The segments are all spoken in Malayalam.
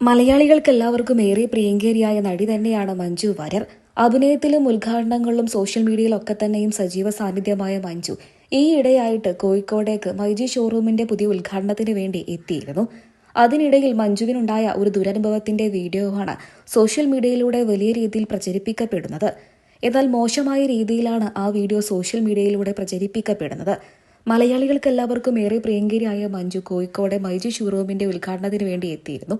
മലയാളികൾക്ക് എല്ലാവർക്കും ഏറെ പ്രിയങ്കേരിയായ നടി തന്നെയാണ് മഞ്ജു വാര്യർ അഭിനയത്തിലും ഉദ്ഘാടനങ്ങളിലും സോഷ്യൽ മീഡിയയിലൊക്കെ തന്നെയും സജീവ സാന്നിധ്യമായ മഞ്ജു. ഈയിടെയായിട്ട് കോഴിക്കോടേക്ക് മൈജി ഷോറൂമിന്റെ പുതിയ ഉദ്ഘാടനത്തിന് വേണ്ടി എത്തിയിരുന്നു. അതിനിടയിൽ മഞ്ജുവിനുണ്ടായ ഒരു ദുരനുഭവത്തിന്റെ വീഡിയോ ആണ് സോഷ്യൽ മീഡിയയിലൂടെ വലിയ രീതിയിൽ പ്രചരിപ്പിക്കപ്പെടുന്നത്. എന്നാൽ മോശമായ രീതിയിലാണ് ആ വീഡിയോ സോഷ്യൽ മീഡിയയിലൂടെ പ്രചരിപ്പിക്കപ്പെടുന്നത്. മലയാളികൾക്ക് എല്ലാവർക്കും ഏറെ പ്രിയങ്കരിയായ മഞ്ജു കോഴിക്കോട് മൈജി ഷോറൂമിന്റെ ഉദ്ഘാടനത്തിന് വേണ്ടി എത്തിയിരുന്നു.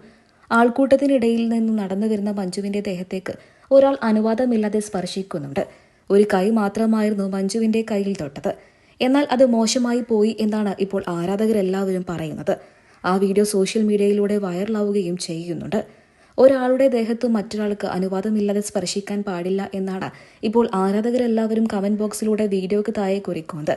ആൾക്കൂട്ടത്തിനിടയിൽ നിന്ന് നടന്നു വരുന്ന മഞ്ജുവിന്റെ ദേഹത്തേക്ക് ഒരാൾ അനുവാദമില്ലാതെ സ്പർശിക്കുന്നുണ്ട്. ഒരു കൈ മാത്രമായിരുന്നു മഞ്ജുവിന്റെ കയ്യിൽ തൊട്ടത്. എന്നാൽ അത് മോശമായി പോയി എന്നാണ് ഇപ്പോൾ ആരാധകരെല്ലാവരും പറയുന്നത്. ആ വീഡിയോ സോഷ്യൽ മീഡിയയിലൂടെ വൈറലാവുകയും ചെയ്യുന്നുണ്ട്. ഒരാളുടെ ദേഹത്ത് മറ്റൊരാൾക്ക് അനുവാദമില്ലാതെ സ്പർശിക്കാൻ പാടില്ല എന്നാണ് ഇപ്പോൾ ആരാധകരെല്ലാവരും കമന്റ് ബോക്സിലൂടെ വീഡിയോക്ക് താഴെ കുറിക്കുന്നത്.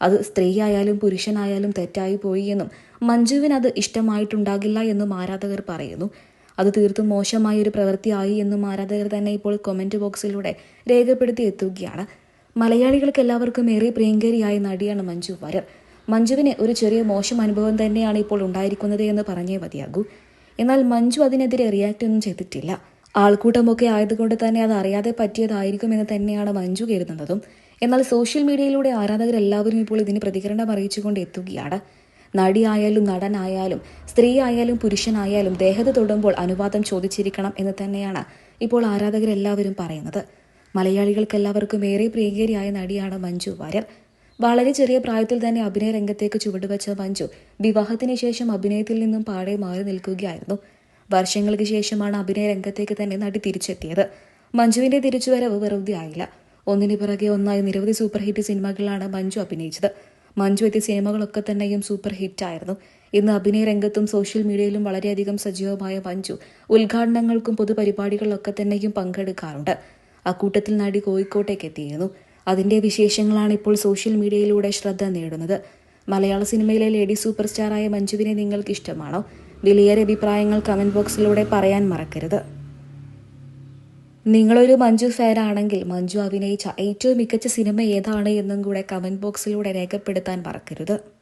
അത് സ്ത്രീയായാലും പുരുഷനായാലും തെറ്റായി പോയി എന്നും മഞ്ജുവിന് അത് ഇഷ്ടമായിട്ടുണ്ടാകില്ല എന്നും ആരാധകർ പറയുന്നു. അത് തീർത്തും മോശമായ ഒരു പ്രവൃത്തിയായി എന്നും ആരാധകർ തന്നെ ഇപ്പോൾ കൊമന്റ് ബോക്സിലൂടെ രേഖപ്പെടുത്തി എത്തുകയാണ്. മലയാളികൾക്ക് എല്ലാവർക്കും ഏറെ പ്രിയങ്കരിയായ നടിയാണ് മഞ്ജു വാര്യർ. മഞ്ജുവിന് ഒരു ചെറിയ മോശം അനുഭവം തന്നെയാണ് ഇപ്പോൾ ഉണ്ടായിരിക്കുന്നത് എന്ന് പറഞ്ഞേ മതിയാകൂ. എന്നാൽ മഞ്ജു അതിനെതിരെ റിയാക്ട് ഒന്നും ചെയ്തിട്ടില്ല. ആൾക്കൂട്ടമൊക്കെ ആയതുകൊണ്ട് തന്നെ അത് അറിയാതെ പറ്റിയതായിരിക്കും എന്ന് തന്നെയാണ് മഞ്ജു കരുതുന്നതും. എന്നാൽ സോഷ്യൽ മീഡിയയിലൂടെ ആരാധകരെല്ലാവരും ഇപ്പോൾ ഇതിന് പ്രതികരണം അറിയിച്ചുകൊണ്ട് എത്തുകയാണ്. നടിയായാലും നടനായാലും സ്ത്രീ ആയാലും പുരുഷനായാലും ദേഹത്ത് തൊടുമ്പോൾ അനുവാദം ചോദിച്ചിരിക്കണം എന്ന് തന്നെയാണ് ഇപ്പോൾ ആരാധകരെല്ലാവരും പറയുന്നത്. മലയാളികൾക്കെല്ലാവർക്കും ഏറെ പ്രിയങ്കരിയായ നടിയാണ് മഞ്ജു വാര്യർ. വളരെ ചെറിയ പ്രായത്തിൽ തന്നെ അഭിനയ രംഗത്തേക്ക് ചുവടുവെച്ച മഞ്ജു വിവാഹത്തിന് ശേഷം അഭിനയത്തിൽ നിന്നും പാടെ മാറി നിൽക്കുകയായിരുന്നു. വർഷങ്ങൾക്ക് ശേഷമാണ് അഭിനയ രംഗത്തേക്ക് തന്നെ നടി തിരിച്ചെത്തിയത്. മഞ്ജുവിന്റെ തിരിച്ചുവരവ് വെറുതെ ആയില്ല. ഒന്നിനു പിറകെ ഒന്നായി നിരവധി സൂപ്പർ ഹിറ്റ് സിനിമകളാണ് മഞ്ജു അഭിനയിച്ചത്. മഞ്ജു എത്തിയ സിനിമകളൊക്കെ തന്നെയും സൂപ്പർ ഹിറ്റായിരുന്നു ഇന്ന് അഭിനയ രംഗത്തും സോഷ്യൽ മീഡിയയിലും വളരെയധികം സജീവമായ മഞ്ജു ഉദ്ഘാടനങ്ങൾക്കും പൊതുപരിപാടികളിലൊക്കെ തന്നെയും പങ്കെടുക്കാറുണ്ട്. അക്കൂട്ടത്തിൽ നടി കോഴിക്കോട്ടേക്ക് എത്തിയിരുന്നു. അതിന്റെ വിശേഷങ്ങളാണ് ഇപ്പോൾ സോഷ്യൽ മീഡിയയിലൂടെ ശ്രദ്ധ നേടുന്നത്. മലയാള സിനിമയിലെ ലേഡി സൂപ്പർ സ്റ്റാറായ മഞ്ജുവിനെ നിങ്ങൾക്ക് ഇഷ്ടമാണോ വിലയേറെ അഭിപ്രായങ്ങൾ കമന്റ് ബോക്സിലൂടെ പറയാൻ മറക്കരുത്. നിങ്ങളൊരു മഞ്ജു ഫാൻ ആണെങ്കിൽ മഞ്ജു അഭിനയിച്ച ഏറ്റവും മികച്ച സിനിമ ഏതാണ് എന്നും കൂടെ കമന്റ് ബോക്സിലൂടെ രേഖപ്പെടുത്താൻ മറക്കരുത്.